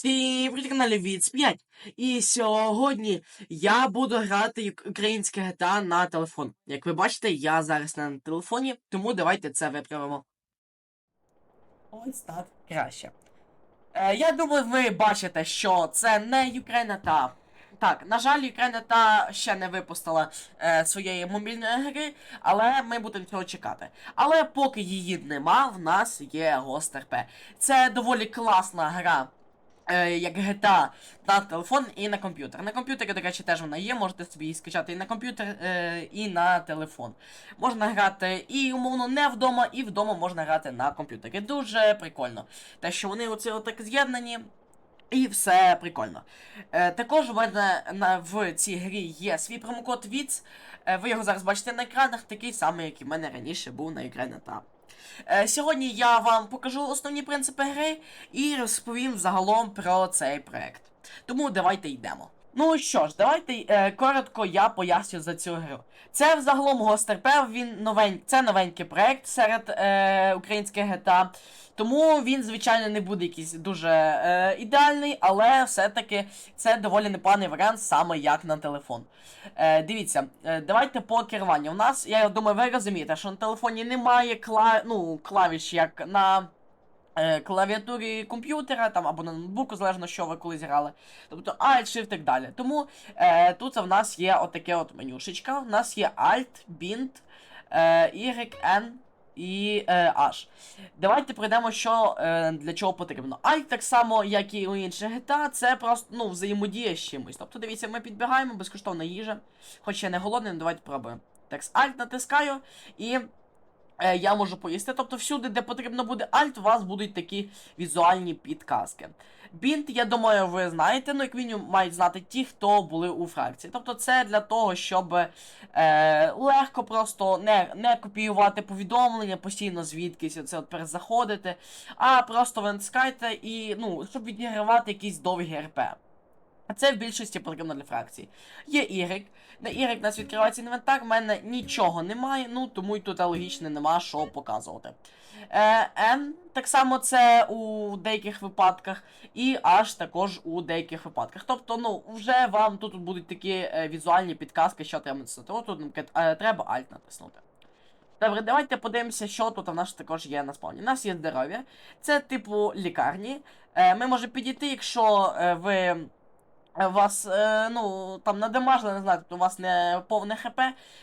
Всім привіт каналі Віц 5. І сьогодні я буду грати українське GTA на телефон. Як ви бачите, я зараз не на телефоні, тому давайте це виправимо. Ось так краще. Е, я думаю, ви бачите, що це не Україна та. Так, на жаль, Україна та ще не випустила е, своєї мобільної гри, але ми будемо цього чекати. Але поки її нема, в нас є Ghost RP. Це доволі класна гра як GTA на телефон і на комп'ютер. На комп'ютері, до речі, теж вона є, можете собі її скачати і на комп'ютер, е, і на телефон. Можна грати і умовно не вдома, і вдома можна грати на комп'ютері. Дуже прикольно. Те, що вони оце отак з'єднані. І все прикольно. Е, також у мене на, в цій грі є свій промокод VITS. Е, ви його зараз бачите на екранах, такий самий, як і в мене раніше був на екрані та. Е, сьогодні я вам покажу основні принципи гри і розповім загалом про цей проект. Тому давайте йдемо. Ну що ж, давайте е, коротко я поясню за цю гру. Це взагалом Гостерп, він новень... це новенький проект серед е, українських GTA. Тому він, звичайно, не буде якийсь дуже е, ідеальний, але все-таки це доволі непоганий варіант, саме як на телефон. Е, дивіться, е, давайте по керуванню. У нас, я думаю, ви розумієте, що на телефоні немає кла... ну, клавіш, як на е, клавіатурі комп'ютера там, або на ноутбуку, залежно, що ви колись грали. Тобто Alt, Shift і так далі. Тому е, тут в нас є отаке от менюшечка. У нас є Alt, Bind, е, Y, N і е, H. Давайте пройдемо, що е, для чого потрібно. Alt, так само, як і у інших GTA, це просто ну, взаємодія з чимось. Тобто, дивіться, ми підбігаємо, безкоштовна їжа. Хоч я не голодний, але давайте пробуємо. Так, Alt натискаю і. Е, я можу поїсти. Тобто всюди, де потрібно буде Alt, у вас будуть такі візуальні підказки. Бінт, я думаю, ви знаєте, ну як мінімум мають знати ті, хто були у фракції. Тобто це для того, щоб е, легко просто не, не копіювати повідомлення, постійно звідкись оце от перезаходити, а просто ви натискаєте і, ну, щоб відігравати якісь довгі РП. А це в більшості потрібно для фракцій. Є Y. На Y у нас відкривається інвентар, в мене нічого немає, ну тому і тут логічно нема що показувати. Е, N так само це у деяких випадках, і H також у деяких випадках. Тобто, ну, вже вам тут будуть такі е, візуальні підказки, що треба натиснути. От тут, е, треба Alt натиснути. Добре, давайте подивимося, що тут у нас також є на спавні. У нас є здоров'я. Це типу лікарні. Е, ми можемо підійти, якщо е, ви. Е, Вас, е, ну, там надамажили, не знаю, тобто у вас не повне ХП,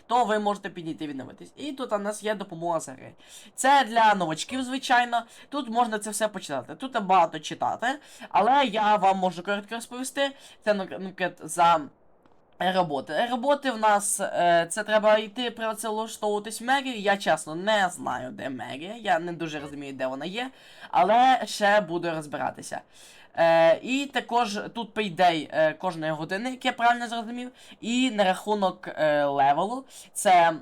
то ви можете підійти і відновитись. І тут у нас є допомога з гри. Це для новачків, звичайно. Тут можна це все почитати. Тут багато читати, але я вам можу коротко розповісти. Це, наприклад, за роботи. Роботи в нас е, це треба йти працевлаштовуватись в мерію. Я чесно не знаю, де мерія. Я не дуже розумію, де вона є, але ще буду розбиратися. Е, і також тут пейдей е, кожної години, як я правильно зрозумів. І на рахунок е, левелу. Це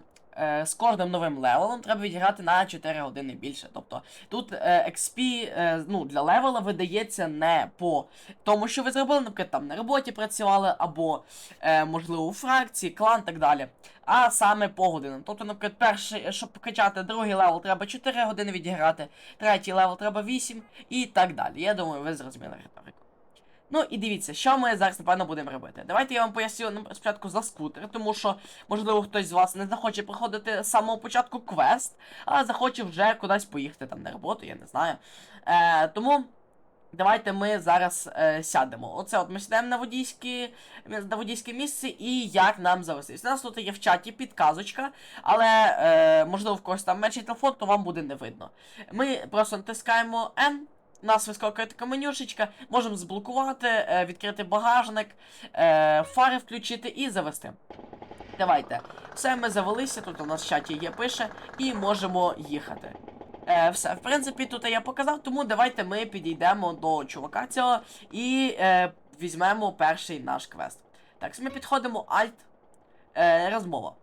з кожним новим левелом треба відіграти на 4 години більше. Тобто тут е, XP е, ну, для левела видається не по тому, що ви зробили, наприклад, там на роботі працювали, або, е, можливо, у фракції, клан так далі. А саме по годинам. Тобто, наприклад, перший, щоб покачати другий левел, треба 4 години відіграти, третій левел треба 8 і так далі. Я думаю, ви зрозуміли риторику. Ну і дивіться, що ми зараз, напевно, будемо робити. Давайте я вам поясню ну, спочатку за скутер, тому що, можливо, хтось з вас не захоче проходити з самого початку квест, а захоче вже кудись поїхати там на роботу, я не знаю. Е, тому. Давайте ми зараз е, сядемо. Оце от ми сідаємо на водійське, на водійське місце і як нам завестись. У нас тут є в чаті підказочка, але е, можливо в когось там менший телефон, то вам буде не видно. Ми просто натискаємо N. Нас вискакує така менюшечка, можемо зблокувати, е, відкрити багажник, е, фари включити і завести. Давайте. Все, ми завелися, тут у нас в чаті є пише, і можемо їхати. Е, все, в принципі, тут я показав, тому давайте ми підійдемо до чувака цього і е, візьмемо перший наш квест. Так, ми підходимо Alt. Е, розмова.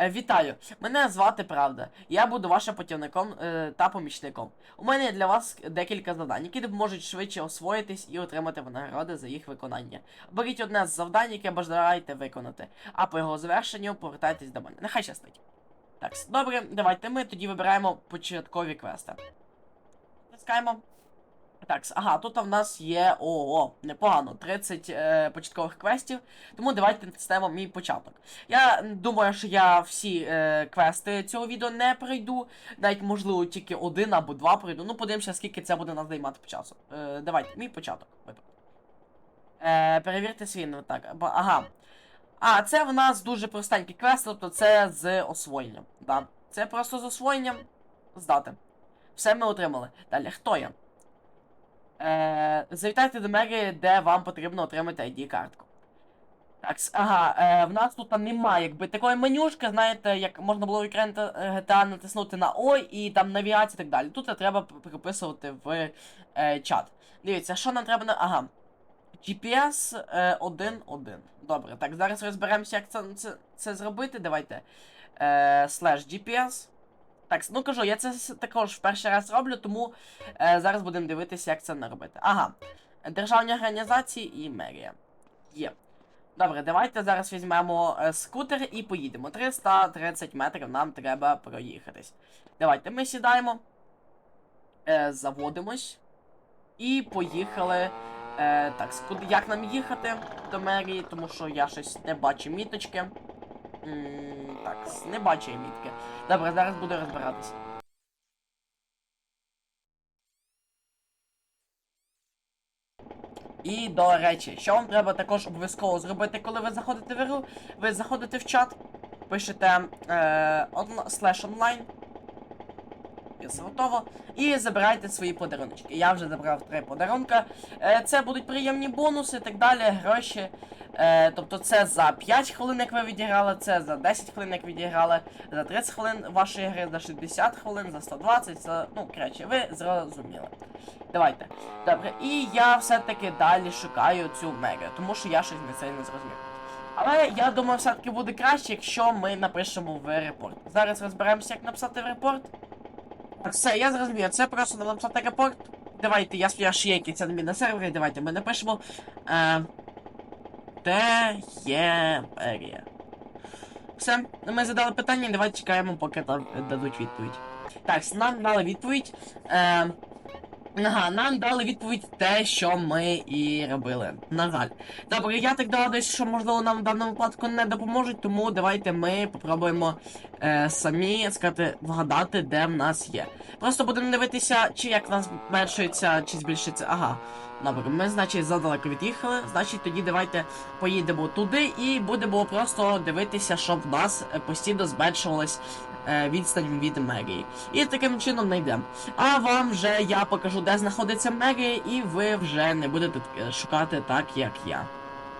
Е, Вітаю, мене звати Правда. Я буду вашим путівником е, та помічником. У мене є для вас декілька завдань, які допоможуть швидше освоїтись і отримати винагороди за їх виконання. Беріть одне з завдань, яке бажаєте виконати, а по його завершенню повертайтесь до мене. Нехай щастить. Так, добре, давайте ми тоді вибираємо початкові квести. Натискаємо. Так, ага, тут в нас є ого, непогано, 30 е, початкових квестів. Тому давайте ставимо мій початок. Я думаю, що я всі е, квести цього відео не пройду. Навіть, можливо, тільки один або два пройду. Ну, подивимося, скільки це буде нас займати по часу. Е, давайте, мій початок. Е, перевірте свій так. Ага. А, це в нас дуже простенький квест, тобто це з освоєнням. Да. Це просто з освоєнням здати. Все ми отримали. Далі, хто я? Е, Завітайте до мерії, де вам потрібно отримати ID-картку. Так, ага, е, в нас тут немає якби такої менюшки, знаєте, як можна було в екрані GTA натиснути на Ой і там навігація і так далі. Тут треба переписувати в е, чат. Дивіться, що нам треба на. Ага. GPS 1.1. Е, Добре, так, зараз розберемося, як це це, це зробити. Давайте. Е, slash GPS. Так, ну кажу, я це також в перший раз роблю, тому е, зараз будемо дивитися, як це не робити. Ага. Державні організації і мерія. Є. Добре, давайте зараз візьмемо е, скутер і поїдемо. 330 метрів нам треба проїхатись. Давайте ми сідаємо. Е, заводимось. І поїхали. Е, Так, як нам їхати до мерії, тому що я щось не бачу міточки. Так, не бачу я мітки. Добре, зараз буду розбиратися. І до речі, що вам треба також обов'язково зробити, коли ви заходите в гру? ви заходите в чат, пишете е, слеш онлайн. Все готово. І забирайте свої подарунки. Я вже забрав три подарунка. Е, це будуть приємні бонуси і так далі, гроші. Е, тобто це за 5 хвилин, як ви відіграли, це за 10 хвилин, як відіграли, за 30 хвилин вашої гри, за 60 хвилин, за 120, за... ну, коротше, ви зрозуміли. Давайте. Добре, і я все-таки далі шукаю цю мега, тому що я щось не це не зрозумів. Але я думаю, все-таки буде краще, якщо ми напишемо в репорт. Зараз розберемося, як написати в репорт. Все, я зрозумів, це просто написати репорт. Давайте, я сподіваюся, є якийсь адмін на сервері, давайте ми напишемо. Е, Теємерія. Все, ми задали питання, давайте чекаємо, поки там дадуть відповідь. Так, нам дали відповідь. Е, Ага, нам дали відповідь те, що ми і робили. На жаль. Добре, я так догадуюсь, що можливо нам в даному випадку не допоможуть, тому давайте ми попробуємо е, самі сказати, вгадати, де в нас є. Просто будемо дивитися, чи як в нас зменшується, чи збільшиться. Ага. Добре, ми, значить, задалеко від'їхали. Значить, тоді давайте поїдемо туди і будемо просто дивитися, щоб в нас постійно зменшувалась е, відстань від Мерії. І таким чином знайдемо. А вам вже я покажу, де знаходиться Мерія, і ви вже не будете шукати так, як я.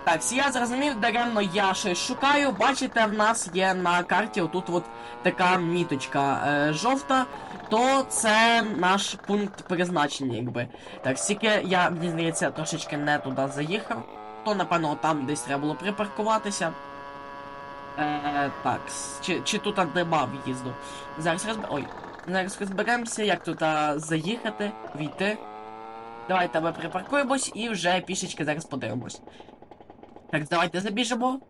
Так, я зрозумів, даремно я щось шукаю. Бачите, в нас є на карті отут от така міточка е, жовта, то це наш пункт призначення, якби. Так, стільки я, мені здається, трошечки не туди заїхав, то, напевно, там десь треба було припаркуватися. Е, Так, чи чи тут нема в'їзду? Зараз розб... Ой, зараз розберемося, як тут заїхати, війти. Давайте ми припаркуємось і вже пішечки зараз подивимось. Так, давайте забіжимо.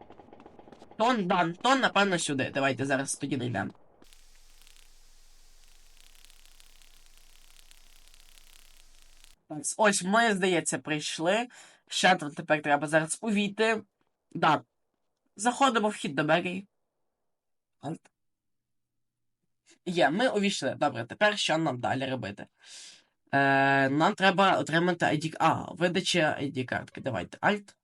Тон, дан, тон, напевно, сюди. Давайте зараз тоді знайдемо. Так, ось ми, здається, прийшли. Ще тут тепер треба зараз увійти. Да. Заходимо в хід до мерії. Є, ми увійшли. Добре, тепер що нам далі робити? Е, Нам треба отримати ID. А, видача ID-картки. Давайте. Alt.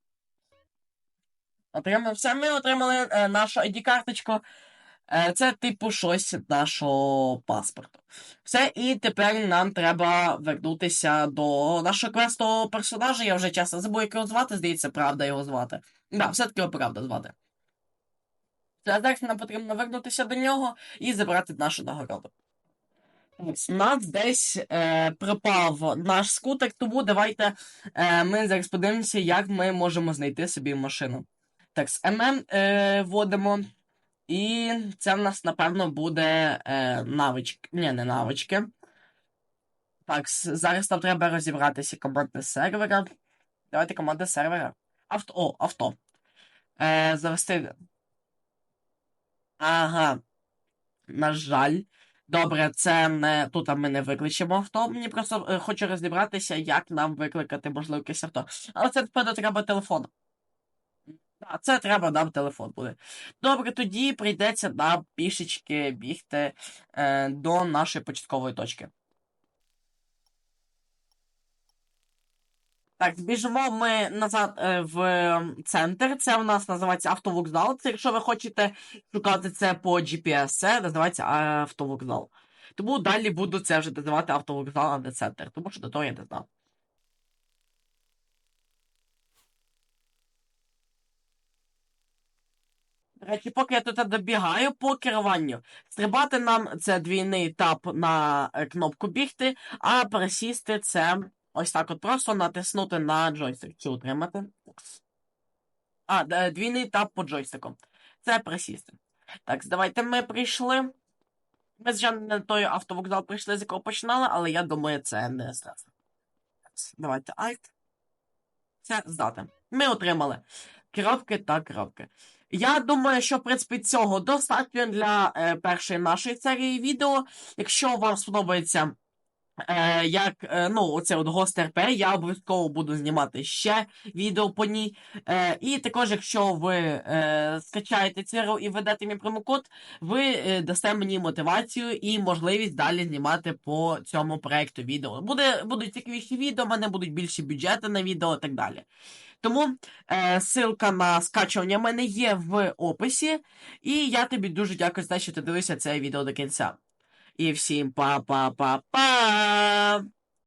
Отримали все. Ми отримали е, нашу ID-карточку. Е, це, типу, щось нашого паспорту. Все, і тепер нам треба вернутися до нашого квестового персонажа. Я вже часто забув, як його звати, здається, правда його звати. Да, все-таки його правда звати. Зараз нам потрібно вернутися до нього і забрати нашу нагороду. У нас десь е, пропав наш скутер, тому давайте е, ми зараз подивимося, як ми можемо знайти собі машину. Так, з ММ е, вводимо. І це в нас, напевно, буде е, навички. Ні, не навички. Так, зараз нам треба розібратися команди сервера. Давайте команда сервера. Авто. О, авто. Е, Завести. Ага. На жаль, Добре, це не тут ми не викличемо авто. Мені просто е, хочу розібратися, як нам викликати, можливо, якесь авто. Але це тепер треба телефон. Так, це треба нам телефон буде. Добре, тоді прийдеться нам пішечки бігти е, до нашої початкової точки. Так, біжимо ми назад е, в центр. Це у нас називається автовокзал. Це якщо ви хочете шукати це по GPS, це називається е, автовокзал. Тому далі буду це вже називати автовокзал, а не центр, тому що до того я не знав. Речі, поки я тут добігаю по керуванню. Стрибати нам це двійний тап на е, кнопку бігти, а пересісти це ось так от просто натиснути на джойстик. Чи утримати. А, двійний тап по джойстику. Це присісти. Так, давайте ми прийшли. Ми, не на той автовокзал прийшли, з якого починали, але я думаю, це не страшно. Давайте Alt. Це здати. Ми отримали крапки та крапки. Я думаю, що в принципі цього достатньо для е, першої нашої серії відео. Якщо вам сподобається, е, як е, ну, оце от Ghost RP, я обов'язково буду знімати ще відео по ній. Е, і також, якщо ви е, скачаєте цю і введете мій промокод, ви е, дасте мені мотивацію і можливість далі знімати по цьому проекту відео. Буде, будуть цікавіші відео, в мене будуть більші бюджети на відео і так далі. Тому е, ссылка на скачування в мене є в описі. І я тобі дуже дякую за те, що ти дивився це відео до кінця. І всім па-па-па-па!